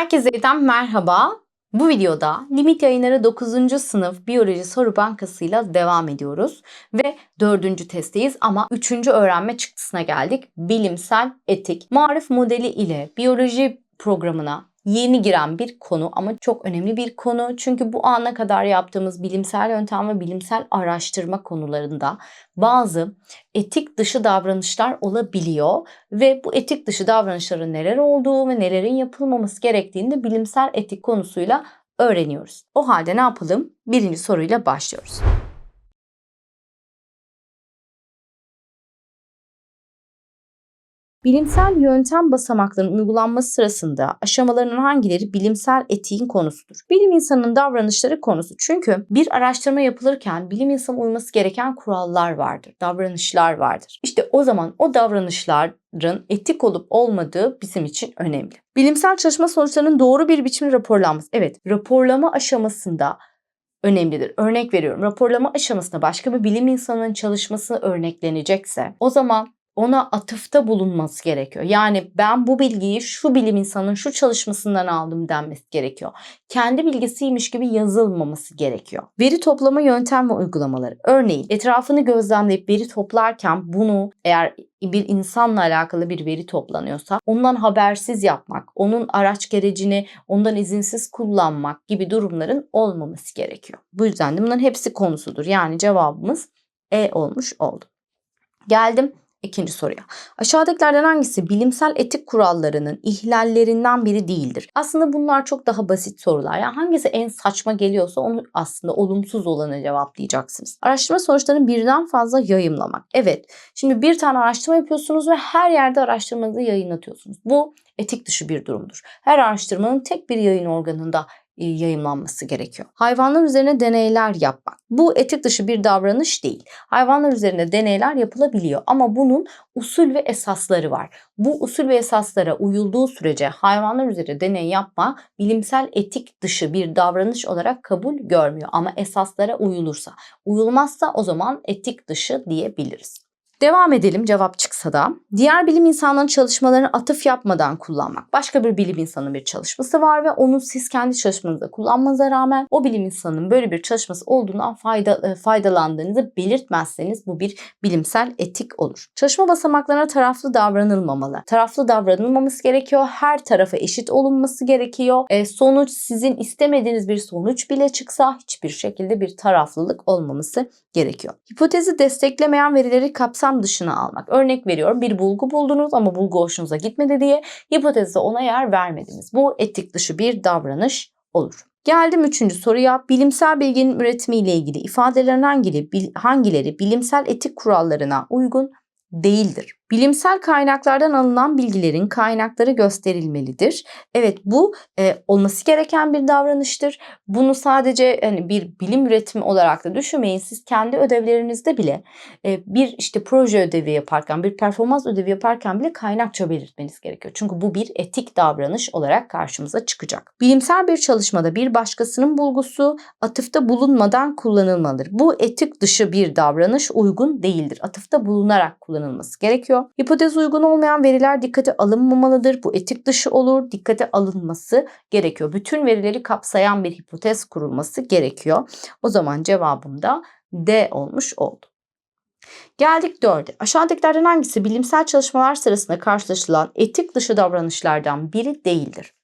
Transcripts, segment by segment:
Herkese yeniden merhaba. Bu videoda limit yayınları 9. sınıf biyoloji soru bankasıyla devam ediyoruz. Ve 4. testteyiz ama 3. öğrenme çıktısına geldik. Bilimsel etik. Marif modeli ile biyoloji programına yeni giren bir konu ama çok önemli bir konu. Çünkü bu ana kadar yaptığımız bilimsel yöntem ve bilimsel araştırma konularında bazı etik dışı davranışlar olabiliyor ve bu etik dışı davranışların neler olduğu ve nelerin yapılmaması gerektiğini de bilimsel etik konusuyla öğreniyoruz. O halde ne yapalım? Birinci soruyla başlıyoruz. Bilimsel yöntem basamaklarının uygulanması sırasında aşamalarının hangileri bilimsel etiğin konusudur? Bilim insanının davranışları konusu. Çünkü bir araştırma yapılırken bilim insanı uyması gereken kurallar vardır, davranışlar vardır. İşte o zaman o davranışların etik olup olmadığı bizim için önemli. Bilimsel çalışma sonuçlarının doğru bir biçimde raporlanması. Evet, raporlama aşamasında önemlidir. Örnek veriyorum. Raporlama aşamasında başka bir bilim insanının çalışması örneklenecekse o zaman ona atıfta bulunması gerekiyor. Yani ben bu bilgiyi şu bilim insanının şu çalışmasından aldım denmesi gerekiyor. Kendi bilgisiymiş gibi yazılmaması gerekiyor. Veri toplama yöntem ve uygulamaları. Örneğin etrafını gözlemleyip veri toplarken bunu eğer bir insanla alakalı bir veri toplanıyorsa ondan habersiz yapmak, onun araç gerecini ondan izinsiz kullanmak gibi durumların olmaması gerekiyor. Bu yüzden de bunların hepsi konusudur. Yani cevabımız E olmuş oldu. Geldim İkinci soruya. Aşağıdakilerden hangisi bilimsel etik kurallarının ihlallerinden biri değildir? Aslında bunlar çok daha basit sorular. Yani hangisi en saçma geliyorsa onu aslında olumsuz olanı cevaplayacaksınız. Araştırma sonuçlarını birden fazla yayımlamak. Evet. Şimdi bir tane araştırma yapıyorsunuz ve her yerde araştırmanızı yayınlatıyorsunuz. Bu etik dışı bir durumdur. Her araştırmanın tek bir yayın organında yayınlanması gerekiyor. Hayvanlar üzerine deneyler yapmak. Bu etik dışı bir davranış değil. Hayvanlar üzerinde deneyler yapılabiliyor ama bunun usul ve esasları var. Bu usul ve esaslara uyulduğu sürece hayvanlar üzerinde deney yapma bilimsel etik dışı bir davranış olarak kabul görmüyor ama esaslara uyulursa. Uyulmazsa o zaman etik dışı diyebiliriz. Devam edelim cevap çıksa da. Diğer bilim insanlarının çalışmalarını atıf yapmadan kullanmak. Başka bir bilim insanının bir çalışması var ve onu siz kendi çalışmanızda kullanmanıza rağmen o bilim insanının böyle bir çalışması olduğundan fayda, e, faydalandığınızı belirtmezseniz bu bir bilimsel etik olur. Çalışma basamaklarına taraflı davranılmamalı. Taraflı davranılmaması gerekiyor. Her tarafa eşit olunması gerekiyor. E, sonuç sizin istemediğiniz bir sonuç bile çıksa hiçbir şekilde bir taraflılık olmaması gerekiyor. Hipotezi desteklemeyen verileri kapsam kapsam dışına almak. Örnek veriyorum bir bulgu buldunuz ama bulgu hoşunuza gitmedi diye hipotezde ona yer vermediniz. Bu etik dışı bir davranış olur. Geldim üçüncü soruya. Bilimsel bilginin üretimiyle ilgili ifadelerin hangileri, hangileri bilimsel etik kurallarına uygun değildir? Bilimsel kaynaklardan alınan bilgilerin kaynakları gösterilmelidir. Evet bu e, olması gereken bir davranıştır. Bunu sadece hani bir bilim üretimi olarak da düşünmeyin. Siz kendi ödevlerinizde bile e, bir işte proje ödevi yaparken, bir performans ödevi yaparken bile kaynakça belirtmeniz gerekiyor. Çünkü bu bir etik davranış olarak karşımıza çıkacak. Bilimsel bir çalışmada bir başkasının bulgusu atıfta bulunmadan kullanılmalıdır. Bu etik dışı bir davranış uygun değildir. Atıfta bulunarak kullanılması gerekiyor gerekiyor. Hipotez uygun olmayan veriler dikkate alınmamalıdır. Bu etik dışı olur. Dikkate alınması gerekiyor. Bütün verileri kapsayan bir hipotez kurulması gerekiyor. O zaman cevabım da D olmuş oldu. Geldik dörde. Aşağıdakilerden hangisi bilimsel çalışmalar sırasında karşılaşılan etik dışı davranışlardan biri değildir?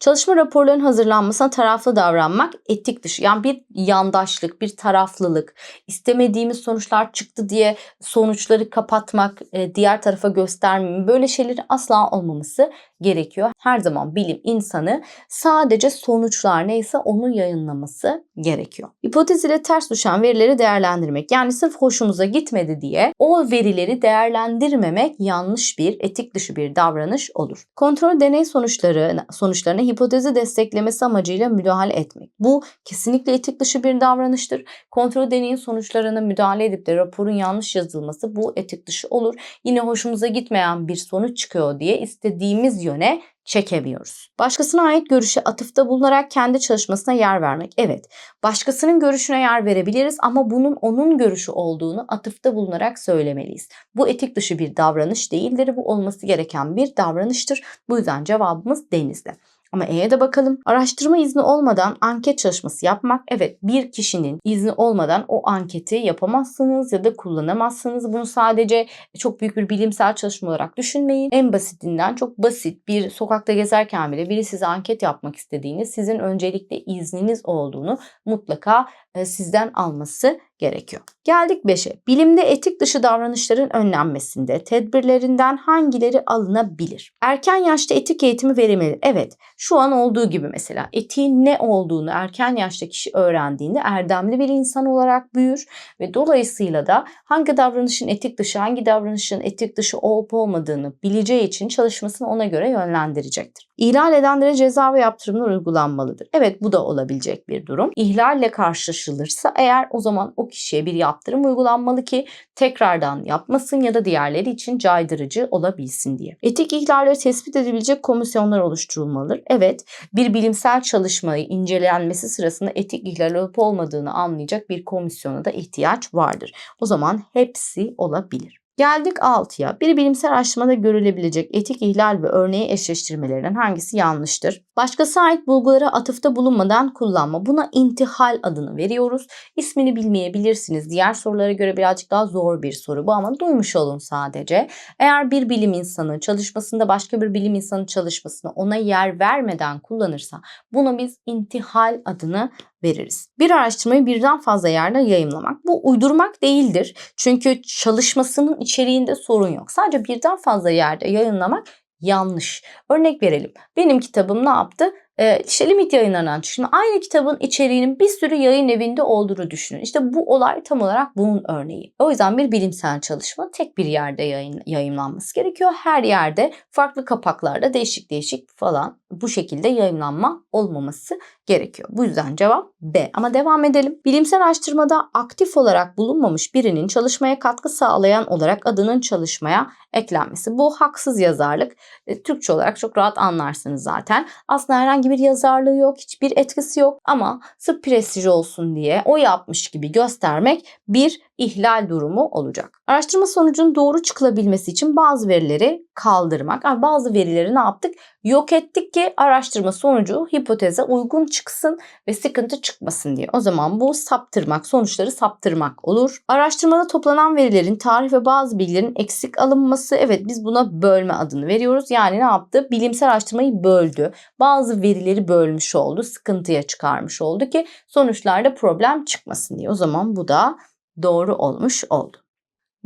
Çalışma raporlarının hazırlanmasına taraflı davranmak etik dışı. Yani bir yandaşlık, bir taraflılık, istemediğimiz sonuçlar çıktı diye sonuçları kapatmak, e, diğer tarafa göstermeme böyle şeylerin asla olmaması gerekiyor. Her zaman bilim insanı sadece sonuçlar neyse onu yayınlaması gerekiyor. Hipotez ile ters düşen verileri değerlendirmek. Yani sırf hoşumuza gitmedi diye o verileri değerlendirmemek yanlış bir, etik dışı bir davranış olur. Kontrol deney sonuçları sonuçlarına hipotezi desteklemesi amacıyla müdahale etmek. Bu kesinlikle etik dışı bir davranıştır. Kontrol deneyin sonuçlarına müdahale edip de raporun yanlış yazılması bu etik dışı olur. Yine hoşumuza gitmeyen bir sonuç çıkıyor diye istediğimiz yöne çekemiyoruz. Başkasına ait görüşe atıfta bulunarak kendi çalışmasına yer vermek. Evet, başkasının görüşüne yer verebiliriz ama bunun onun görüşü olduğunu atıfta bulunarak söylemeliyiz. Bu etik dışı bir davranış değildir. Bu olması gereken bir davranıştır. Bu yüzden cevabımız denizde. Ama E'ye de bakalım. Araştırma izni olmadan anket çalışması yapmak. Evet bir kişinin izni olmadan o anketi yapamazsınız ya da kullanamazsınız. Bunu sadece çok büyük bir bilimsel çalışma olarak düşünmeyin. En basitinden çok basit bir sokakta gezerken bile biri size anket yapmak istediğini sizin öncelikle izniniz olduğunu mutlaka e, sizden alması gerekiyor. Geldik 5'e. Bilimde etik dışı davranışların önlenmesinde tedbirlerinden hangileri alınabilir? Erken yaşta etik eğitimi verilmeli. Evet, şu an olduğu gibi mesela etiğin ne olduğunu erken yaşta kişi öğrendiğinde erdemli bir insan olarak büyür ve dolayısıyla da hangi davranışın etik dışı, hangi davranışın etik dışı olup olmadığını bileceği için çalışmasını ona göre yönlendirecektir. İhlal edenlere ceza ve yaptırımlar uygulanmalıdır. Evet bu da olabilecek bir durum. İhlalle karşılaşılırsa eğer o zaman o kişiye bir yaptırım uygulanmalı ki tekrardan yapmasın ya da diğerleri için caydırıcı olabilsin diye. Etik ihlalleri tespit edebilecek komisyonlar oluşturulmalıdır. Evet bir bilimsel çalışmayı incelenmesi sırasında etik ihlal olup olmadığını anlayacak bir komisyona da ihtiyaç vardır. O zaman hepsi olabilir. Geldik 6'ya. Bir bilimsel araştırmada görülebilecek etik ihlal ve örneği eşleştirmelerinden hangisi yanlıştır? Başkası ait bulgulara atıfta bulunmadan kullanma. Buna intihal adını veriyoruz. İsmini bilmeyebilirsiniz. Diğer sorulara göre birazcık daha zor bir soru bu ama duymuş olun sadece. Eğer bir bilim insanı çalışmasında başka bir bilim insanı çalışmasına ona yer vermeden kullanırsa buna biz intihal adını veririz. Bir araştırmayı birden fazla yerde yayımlamak. Bu uydurmak değildir. Çünkü çalışmasının içeriğinde sorun yok. Sadece birden fazla yerde yayınlamak yanlış. Örnek verelim. Benim kitabım ne yaptı? Ee, işte limit yayınlarından şimdi aynı kitabın içeriğinin bir sürü yayın evinde olduğunu düşünün. İşte bu olay tam olarak bunun örneği. O yüzden bir bilimsel çalışma tek bir yerde yayın, yayınlanması gerekiyor. Her yerde farklı kapaklarda değişik değişik falan bu şekilde yayınlanma olmaması gerekiyor. Bu yüzden cevap B. Ama devam edelim. Bilimsel araştırmada aktif olarak bulunmamış birinin çalışmaya katkı sağlayan olarak adının çalışmaya eklenmesi. Bu haksız yazarlık. E, Türkçe olarak çok rahat anlarsınız zaten. Aslında herhangi bir yazarlığı yok, hiçbir etkisi yok. Ama sırf prestij olsun diye o yapmış gibi göstermek bir ihlal durumu olacak. Araştırma sonucunun doğru çıkılabilmesi için bazı verileri kaldırmak. Yani bazı verileri ne yaptık? Yok ettik ki araştırma sonucu hipoteze uygun çıksın ve sıkıntı çıkmasın diye. O zaman bu saptırmak, sonuçları saptırmak olur. Araştırmada toplanan verilerin tarih ve bazı bilgilerin eksik alınması. Evet biz buna bölme adını veriyoruz. Yani ne yaptı? Bilimsel araştırmayı böldü. Bazı verileri bölmüş oldu. Sıkıntıya çıkarmış oldu ki sonuçlarda problem çıkmasın diye. O zaman bu da doğru olmuş oldu.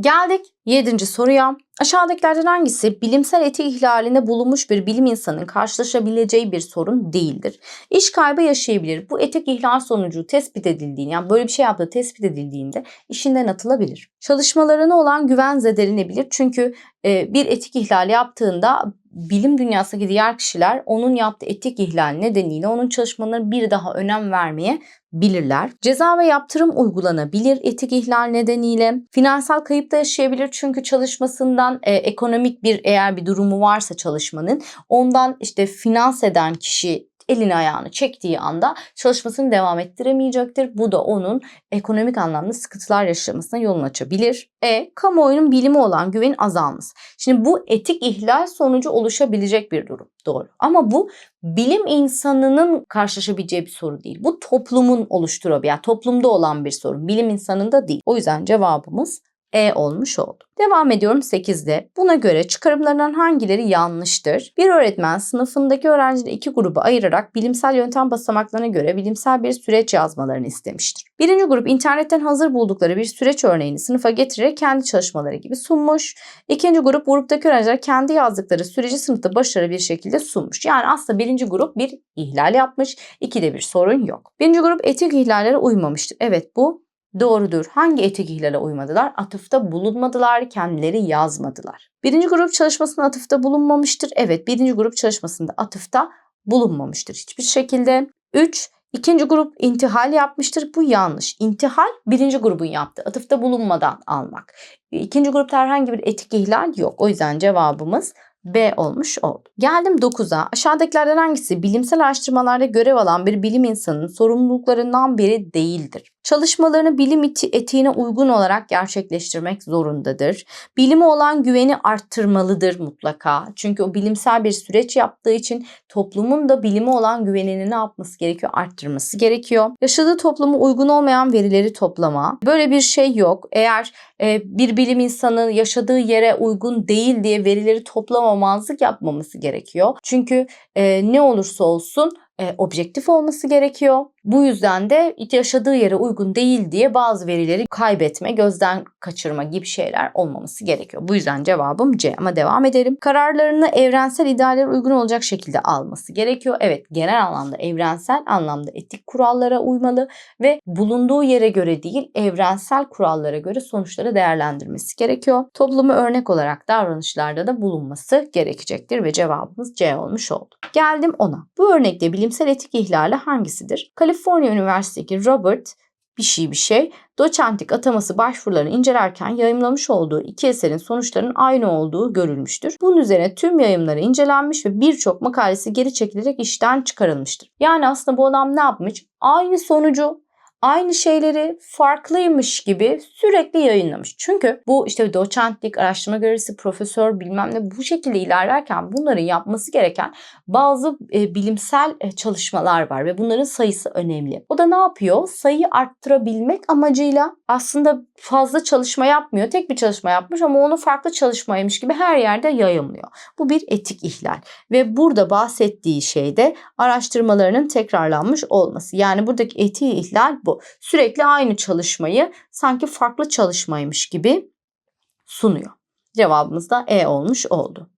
Geldik 7. soruya. Aşağıdakilerden hangisi bilimsel etik ihlalinde bulunmuş bir bilim insanının karşılaşabileceği bir sorun değildir? İş kaybı yaşayabilir. Bu etik ihlal sonucu tespit edildiğinde yani böyle bir şey yaptığı tespit edildiğinde işinden atılabilir. Çalışmalarına olan güven zedelenebilir. Çünkü e, bir etik ihlal yaptığında bilim dünyasındaki diğer kişiler onun yaptığı etik ihlal nedeniyle onun çalışmalarına bir daha önem vermeye bilirler. Ceza ve yaptırım uygulanabilir etik ihlal nedeniyle. Finansal kayıp da yaşayabilir çünkü çalışmasından e, ekonomik bir eğer bir durumu varsa çalışmanın ondan işte finans eden kişi elini ayağını çektiği anda çalışmasını devam ettiremeyecektir. Bu da onun ekonomik anlamda sıkıntılar yaşamasına yol açabilir. E. Kamuoyunun bilimi olan güvenin azalması. Şimdi bu etik ihlal sonucu oluşabilecek bir durum. Doğru. Ama bu bilim insanının karşılaşabileceği bir soru değil. Bu toplumun oluşturabileceği, yani toplumda olan bir sorun. Bilim insanında değil. O yüzden cevabımız e olmuş oldu. Devam ediyorum 8'de. Buna göre çıkarımlarından hangileri yanlıştır? Bir öğretmen sınıfındaki öğrencileri iki gruba ayırarak bilimsel yöntem basamaklarına göre bilimsel bir süreç yazmalarını istemiştir. Birinci grup internetten hazır buldukları bir süreç örneğini sınıfa getirerek kendi çalışmaları gibi sunmuş. İkinci grup gruptaki öğrenciler kendi yazdıkları süreci sınıfta başarılı bir şekilde sunmuş. Yani aslında birinci grup bir ihlal yapmış, ikide bir sorun yok. Birinci grup etik ihlallere uymamıştır. Evet bu Doğrudur. Hangi etik ihlale uymadılar? Atıfta bulunmadılar, kendileri yazmadılar. Birinci grup çalışmasında atıfta bulunmamıştır. Evet, birinci grup çalışmasında atıfta bulunmamıştır hiçbir şekilde. 3. İkinci grup intihal yapmıştır. Bu yanlış. İntihal birinci grubun yaptığı. Atıfta bulunmadan almak. İkinci grupta herhangi bir etik ihlal yok. O yüzden cevabımız B olmuş oldu. Geldim 9'a. Aşağıdakilerden hangisi bilimsel araştırmalarda görev alan bir bilim insanının sorumluluklarından biri değildir? Çalışmalarını bilim eti- etiğine uygun olarak gerçekleştirmek zorundadır. Bilime olan güveni arttırmalıdır mutlaka. Çünkü o bilimsel bir süreç yaptığı için toplumun da bilime olan güvenini ne yapması gerekiyor? Arttırması gerekiyor. Yaşadığı topluma uygun olmayan verileri toplama. Böyle bir şey yok. Eğer e, bir bilim insanı yaşadığı yere uygun değil diye verileri toplamamazlık yapmaması gerekiyor. Çünkü e, ne olursa olsun e, objektif olması gerekiyor. Bu yüzden de yaşadığı yere uygun değil diye bazı verileri kaybetme, gözden kaçırma gibi şeyler olmaması gerekiyor. Bu yüzden cevabım C ama devam edelim. Kararlarını evrensel ideallere uygun olacak şekilde alması gerekiyor. Evet genel anlamda evrensel anlamda etik kurallara uymalı ve bulunduğu yere göre değil evrensel kurallara göre sonuçları değerlendirmesi gerekiyor. Toplumu örnek olarak davranışlarda da bulunması gerekecektir ve cevabımız C olmuş oldu. Geldim ona. Bu örnekte bilimsel etik ihlali hangisidir? Kaliforniya Üniversitesi Robert bir şey bir şey doçentlik ataması başvurularını incelerken yayımlamış olduğu iki eserin sonuçlarının aynı olduğu görülmüştür. Bunun üzerine tüm yayımları incelenmiş ve birçok makalesi geri çekilerek işten çıkarılmıştır. Yani aslında bu adam ne yapmış? Aynı sonucu aynı şeyleri farklıymış gibi sürekli yayınlamış. Çünkü bu işte doçentlik, araştırma görevlisi, profesör bilmem ne bu şekilde ilerlerken bunların yapması gereken bazı e, bilimsel e, çalışmalar var ve bunların sayısı önemli. O da ne yapıyor? Sayıyı arttırabilmek amacıyla aslında fazla çalışma yapmıyor. Tek bir çalışma yapmış ama onu farklı çalışmaymış gibi her yerde yayımlıyor. Bu bir etik ihlal ve burada bahsettiği şey de araştırmalarının tekrarlanmış olması. Yani buradaki etiği ihlal bu. Sürekli aynı çalışmayı sanki farklı çalışmaymış gibi sunuyor. Cevabımız da E olmuş oldu.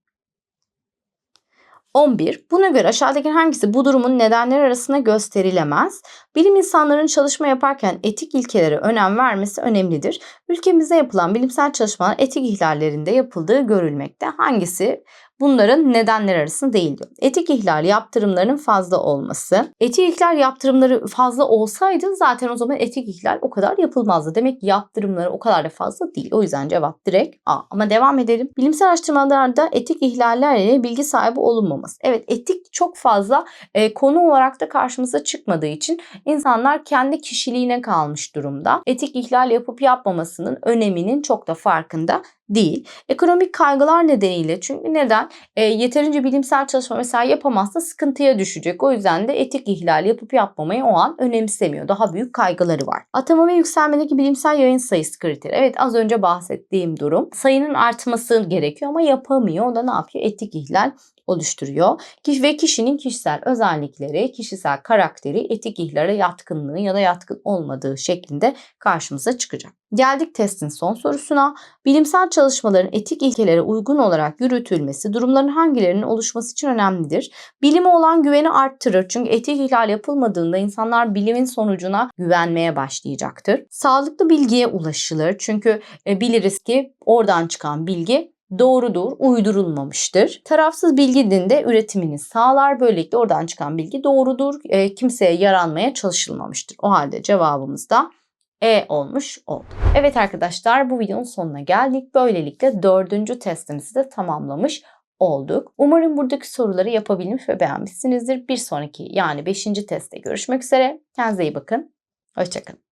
11. Buna göre aşağıdaki hangisi bu durumun nedenleri arasında gösterilemez? Bilim insanlarının çalışma yaparken etik ilkelere önem vermesi önemlidir. Ülkemizde yapılan bilimsel çalışmalar etik ihlallerinde yapıldığı görülmekte. Hangisi bunların nedenler arasında değil diyor. Etik ihlal yaptırımlarının fazla olması. Etik ihlal yaptırımları fazla olsaydı zaten o zaman etik ihlal o kadar yapılmazdı. Demek ki yaptırımları o kadar da fazla değil. O yüzden cevap direkt A. Ama devam edelim. Bilimsel araştırmalarda etik ihlallerle bilgi sahibi olunmaması. Evet etik çok fazla e, konu olarak da karşımıza çıkmadığı için insanlar kendi kişiliğine kalmış durumda. Etik ihlal yapıp yapmamasının öneminin çok da farkında değil. Ekonomik kaygılar nedeniyle çünkü neden? E, yeterince bilimsel çalışma mesela yapamazsa sıkıntıya düşecek. O yüzden de etik ihlal yapıp yapmamayı o an önemsemiyor. Daha büyük kaygıları var. Atama ve yükselmedeki bilimsel yayın sayısı kriteri. Evet az önce bahsettiğim durum. Sayının artması gerekiyor ama yapamıyor. O da ne yapıyor? Etik ihlal oluşturuyor. Ve kişinin kişisel özellikleri, kişisel karakteri, etik ihlale yatkınlığı ya da yatkın olmadığı şeklinde karşımıza çıkacak. Geldik testin son sorusuna. Bilimsel çalışmaların etik ilkelere uygun olarak yürütülmesi durumların hangilerinin oluşması için önemlidir? Bilime olan güveni arttırır. Çünkü etik ihlal yapılmadığında insanlar bilimin sonucuna güvenmeye başlayacaktır. Sağlıklı bilgiye ulaşılır. Çünkü e, biliriz ki oradan çıkan bilgi doğrudur, uydurulmamıştır. Tarafsız bilgi dinde üretimini sağlar. Böylelikle oradan çıkan bilgi doğrudur, e, kimseye yaranmaya çalışılmamıştır. O halde cevabımız da E olmuş oldu. Evet arkadaşlar bu videonun sonuna geldik. Böylelikle dördüncü testimizi de tamamlamış olduk. Umarım buradaki soruları yapabilmiş ve beğenmişsinizdir. Bir sonraki yani beşinci testte görüşmek üzere. Kendinize iyi bakın. Hoşçakalın.